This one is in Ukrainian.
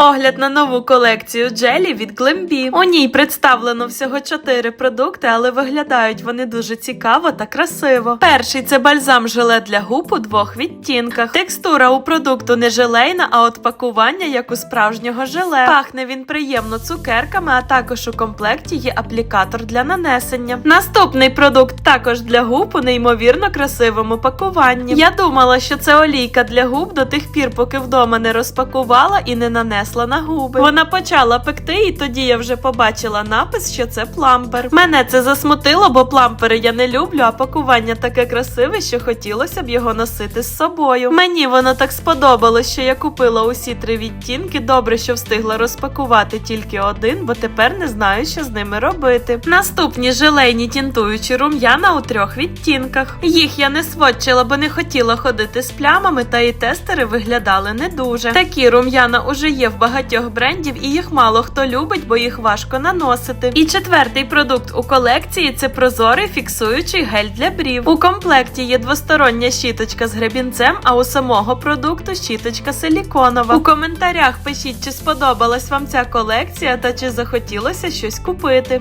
Огляд на нову колекцію джелі від Glambi. У ній представлено всього 4 продукти, але виглядають вони дуже цікаво та красиво. Перший це бальзам желе для губ у двох відтінках. Текстура у продукту не желейна, а от пакування як у справжнього желе. Пахне він приємно цукерками, а також у комплекті є аплікатор для нанесення. Наступний продукт також для губ у неймовірно красивому пакуванні. Я думала, що це олійка для губ до тих пір, поки вдома не розпакувала і не нанесла на губи. Вона почала пекти, і тоді я вже побачила напис, що це плампер. Мене це засмутило, бо плампери я не люблю, а пакування таке красиве, що хотілося б його носити з собою. Мені воно так сподобалось, що я купила усі три відтінки. Добре, що встигла розпакувати тільки один, бо тепер не знаю, що з ними робити. Наступні желейні тінтуючі рум'яна у трьох відтінках. Їх я не сводчила, бо не хотіла ходити з плямами, та і тестери виглядали не дуже. Такі рум'яна уже є в багатьох брендів, і їх мало хто любить, бо їх важко наносити. І четвертий продукт у колекції це прозорий фіксуючий гель для брів. У комплекті є двостороння щіточка з гребінцем, а у самого продукту щіточка силіконова. У коментарях пишіть, чи сподобалась вам ця колекція та чи захотілося щось купити.